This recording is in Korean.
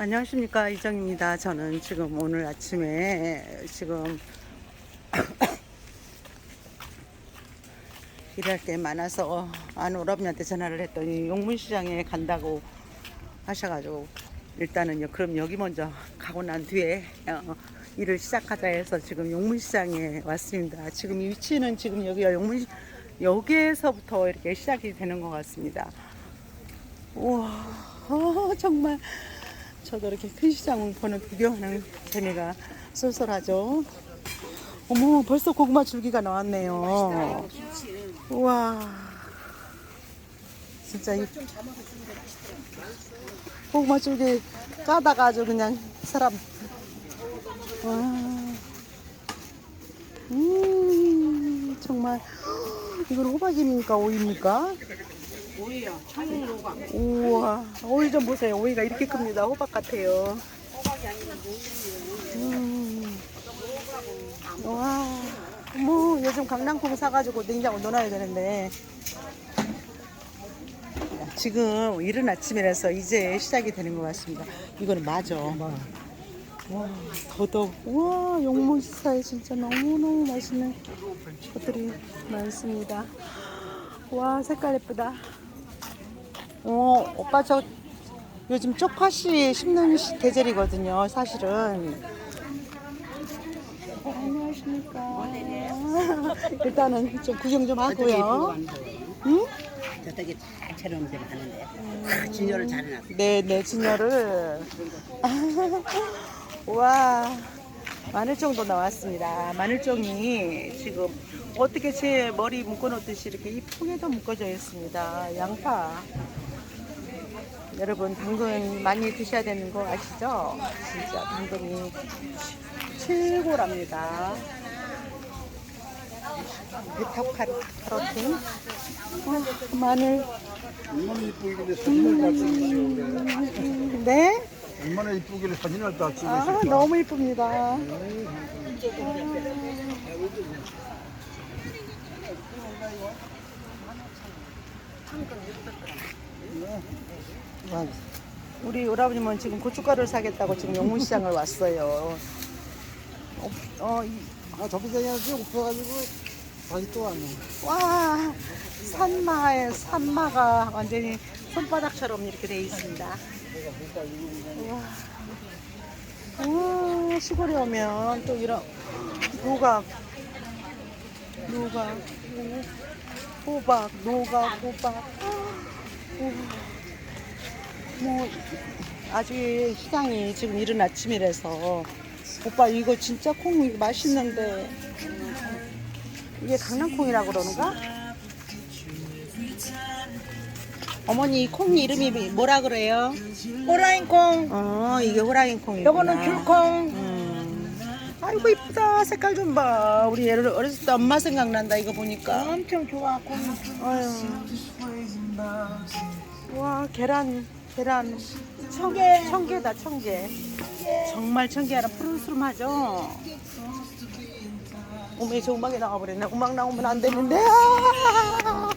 안녕하십니까 이정입니다. 저는 지금 오늘 아침에 지금 일할 게 많아서 안 오라분한테 전화를 했더니 용문시장에 간다고 하셔가지고 일단은요 그럼 여기 먼저 가고 난 뒤에 어, 일을 시작하자 해서 지금 용문시장에 왔습니다. 지금 이 위치는 지금 여기가 용문 여기에서부터 이렇게 시작이 되는 것 같습니다. 우와 어, 정말 저도 이렇게 큰 시장 보는 구경하는 재미가 쏠쏠하죠. 어머 벌써 고구마 줄기가 나왔네요. 우와 진짜 이 고구마 줄기 까다가 아주 그냥 사람 와 음, 정말 이건 호박입니까 오이입니까? 오이요. 천일 호박. 우와 오이 좀 보세요 오이가 이렇게 큽니다 호박 같아요 호박이 아니라 오이예요. 음. 와, 뭐 요즘 강낭콩 사가지고 냉장고 넣어놔야 되는데 지금 이른 아침이라서 이제 시작이 되는 것 같습니다. 이거는 맞아. 와, 더덕. 와, 용문시사에 진짜 너무너무 맛있는 것들이 많습니다. 와, 색깔 예쁘다. 어, 오빠 저 요즘 쪽파씨 심는 시- 계절이거든요, 사실은. 어, 안녕하십니까. 일단은 좀 구경 좀 하고요. 응? 저쪽에 잘처럼 좀 하는데. 다 진열을 잘 해놨어. 네, 네, 진열을. 와, 마늘종도 나왔습니다. 마늘종이 지금 어떻게 제 머리 묶어놓듯이 이렇게 이쁘게도 묶어져 있습니다. 양파. 여러분, 당근 많이 드셔야 되는 거 아시죠? 진짜 당근이 최고랍니다. 베타카로틴, 와, 마늘, 얼 얼마나 이쁘길래 사진을 다 아, 찍으시오. 너무 이쁩니다. 와, 우리 오라버님은 지금 고춧가루를 사겠다고 지금 용문시장을 왔어요. 어, 어, 이- 아, 다녀야지 없어가지고 다시 또 왔네. 와, 산마에 산마가 완전히 손바닥처럼 이렇게 돼 있습니다. 우와. 우와, 시골에 오면 또 이런 노각, 노각, 호박, 노각, 호박. 뭐 아주 시장이 지금 이른 아침이라서 오빠 이거 진짜 콩 맛있는데 이게 강낭콩이라고 그러는가? 어머니 이콩 이름이 뭐라 그래요? 호라인콩. 어 이게 호랑이 콩이구나. 요거는 귤콩. 음. 아이고 이쁘다 색깔 좀 봐. 우리 애를 어렸을 때 엄마 생각난다 이거 보니까. 엄청 좋아하고. 아유. 와 계란 계란 청개. 청개다 청개. 정말 청개하라 푸르스름하죠. 어머 저 음악이 나와버렸네. 음악 나오면 안 되는데. 아!